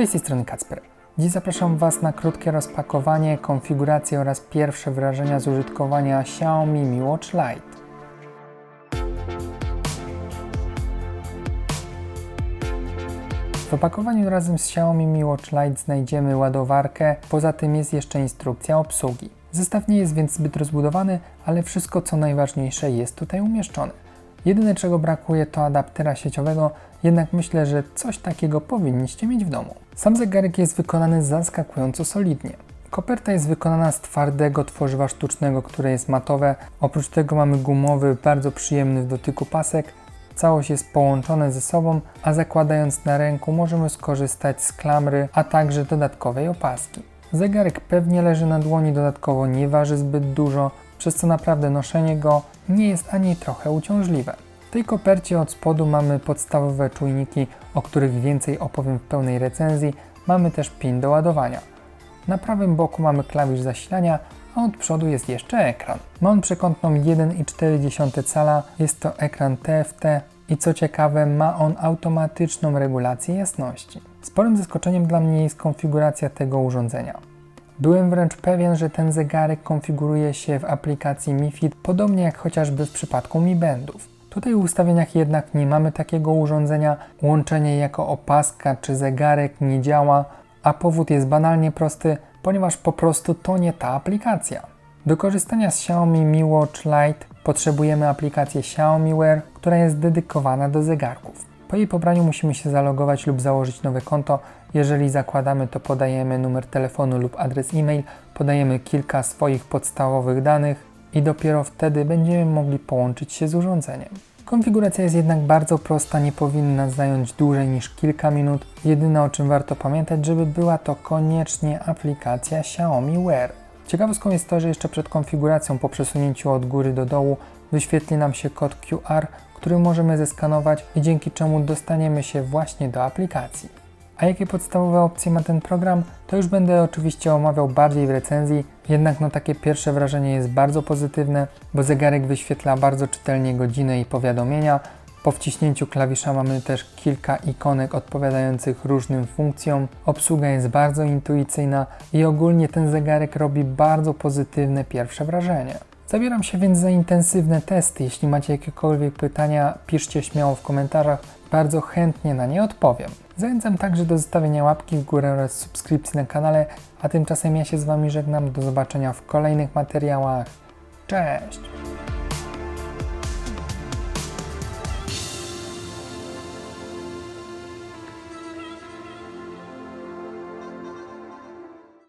Cześć, tej strony Kacper. Dziś zapraszam Was na krótkie rozpakowanie, konfigurację oraz pierwsze wrażenia z użytkowania Xiaomi Mi Watch Lite. W opakowaniu razem z Xiaomi Mi Watch Lite znajdziemy ładowarkę, poza tym jest jeszcze instrukcja obsługi. Zestaw nie jest więc zbyt rozbudowany, ale wszystko co najważniejsze jest tutaj umieszczone. Jedyne czego brakuje to adaptera sieciowego, jednak myślę, że coś takiego powinniście mieć w domu. Sam zegarek jest wykonany zaskakująco solidnie. Koperta jest wykonana z twardego tworzywa sztucznego, które jest matowe. Oprócz tego mamy gumowy, bardzo przyjemny w dotyku pasek. Całość jest połączone ze sobą, a zakładając na ręku możemy skorzystać z klamry, a także dodatkowej opaski. Zegarek pewnie leży na dłoni, dodatkowo nie waży zbyt dużo, przez co naprawdę noszenie go nie jest ani trochę uciążliwe. W tej kopercie od spodu mamy podstawowe czujniki, o których więcej opowiem w pełnej recenzji. Mamy też pin do ładowania. Na prawym boku mamy klawisz zasilania, a od przodu jest jeszcze ekran. Ma on przekątną 1,4 cala, jest to ekran TFT i co ciekawe ma on automatyczną regulację jasności. Sporym zaskoczeniem dla mnie jest konfiguracja tego urządzenia. Byłem wręcz pewien, że ten zegarek konfiguruje się w aplikacji Mi Fit, podobnie jak chociażby w przypadku Mi Bandów. Tutaj w ustawieniach jednak nie mamy takiego urządzenia, łączenie jako opaska czy zegarek nie działa, a powód jest banalnie prosty, ponieważ po prostu to nie ta aplikacja. Do korzystania z Xiaomi Mi Watch Lite potrzebujemy aplikację Xiaomi Wear, która jest dedykowana do zegarków. Po jej pobraniu musimy się zalogować lub założyć nowe konto. Jeżeli zakładamy, to podajemy numer telefonu lub adres e-mail, podajemy kilka swoich podstawowych danych i dopiero wtedy będziemy mogli połączyć się z urządzeniem. Konfiguracja jest jednak bardzo prosta, nie powinna zająć dłużej niż kilka minut. Jedyne o czym warto pamiętać, żeby była to koniecznie aplikacja Xiaomi Wear. Ciekawostką jest to, że jeszcze przed konfiguracją po przesunięciu od góry do dołu wyświetli nam się kod QR, który możemy zeskanować i dzięki czemu dostaniemy się właśnie do aplikacji. A jakie podstawowe opcje ma ten program, to już będę oczywiście omawiał bardziej w recenzji, jednak no takie pierwsze wrażenie jest bardzo pozytywne, bo zegarek wyświetla bardzo czytelnie godzinę i powiadomienia. Po wciśnięciu klawisza mamy też kilka ikonek odpowiadających różnym funkcjom. Obsługa jest bardzo intuicyjna i ogólnie ten zegarek robi bardzo pozytywne pierwsze wrażenie. Zabieram się więc za intensywne testy. Jeśli macie jakiekolwiek pytania, piszcie śmiało w komentarzach, bardzo chętnie na nie odpowiem. Zachęcam także do zostawienia łapki w górę oraz subskrypcji na kanale, a tymczasem ja się z Wami żegnam. Do zobaczenia w kolejnych materiałach. Cześć!